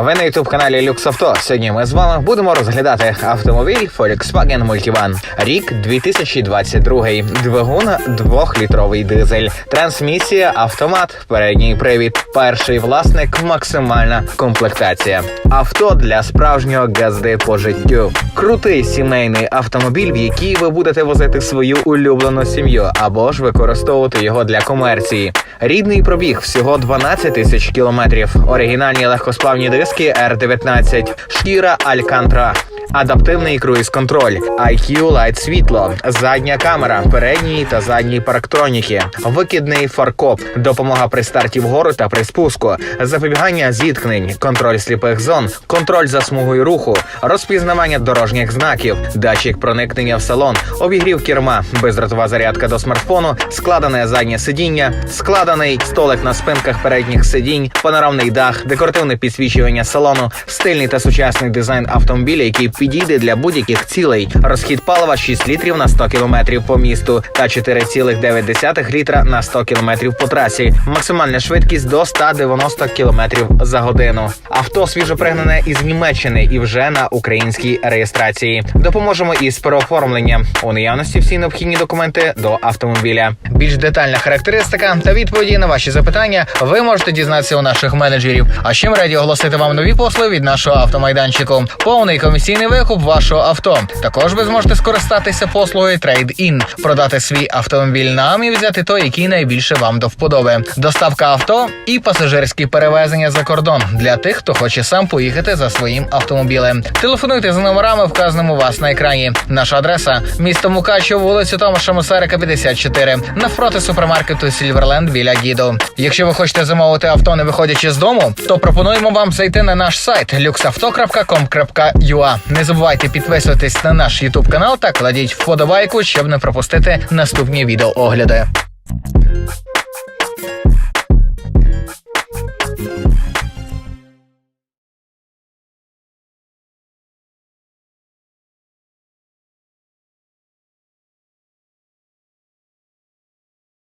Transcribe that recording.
Ви на ютуб каналі Люкс Авто. Сьогодні ми з вами будемо розглядати автомобіль Volkswagen Multivan. Рік 2022. Двигун двохлітровий дизель. Трансмісія, автомат, передній привід. Перший власник, максимальна комплектація. Авто для справжнього газди по життю. Крутий сімейний автомобіль, в який ви будете возити свою улюблену сім'ю або ж використовувати його для комерції. Рідний пробіг всього 12 тисяч кілометрів. Оригінальні легкосплавні диски R19, шкіра Alcantara. Адаптивний круїз-контроль, IQ Light світло, задня камера, передній та задній парктроніки, викидний фаркоп, допомога при старті вгору та при спуску, запобігання зіткнень, контроль сліпих зон, контроль за смугою руху, розпізнавання дорожніх знаків, датчик проникнення в салон, обігрів керма, бездротова зарядка до смартфону, складене заднє сидіння, складений столик на спинках передніх сидінь, панорамний дах, декоративне підсвічування салону, стильний та сучасний дизайн автомобіля, який підійде для будь-яких цілей. Розхід палива 6 літрів на 100 кілометрів по місту та 4,9 літра на 100 кілометрів по трасі. Максимальна швидкість до 190 кілометрів за годину. Авто свіжопригнане із Німеччини і вже на українській реєстрації. Допоможемо із переоформленням. У наявності всі необхідні документи до автомобіля. Більш детальна характеристика та відповіді на ваші запитання ви можете дізнатися у наших менеджерів. А ще ми раді оголосити вам нові послуги від нашого автомайданчику. Повний комісійний викуп вашого авто. Також ви зможете скористатися послугою Trade-in, продати свій автомобіль нам і взяти той, який найбільше вам до вподоби. Доставка авто і пасажирські перевезення за кордон для тих, хто хоче сам поїхати за своїм автомобілем. Телефонуйте за номерами, вказаними у вас на екрані. Наша адреса місто Мукачево, вулицю Томаша Мусарика, 54, навпроти супермаркету Сільверленд біля Діду. Якщо ви хочете замовити авто, не виходячи з дому, то пропонуємо вам зайти на наш сайт luxauto.com.ua. Не забувайте підписуватись на наш YouTube канал та кладіть вподобайку, щоб не пропустити наступні відеоогляди.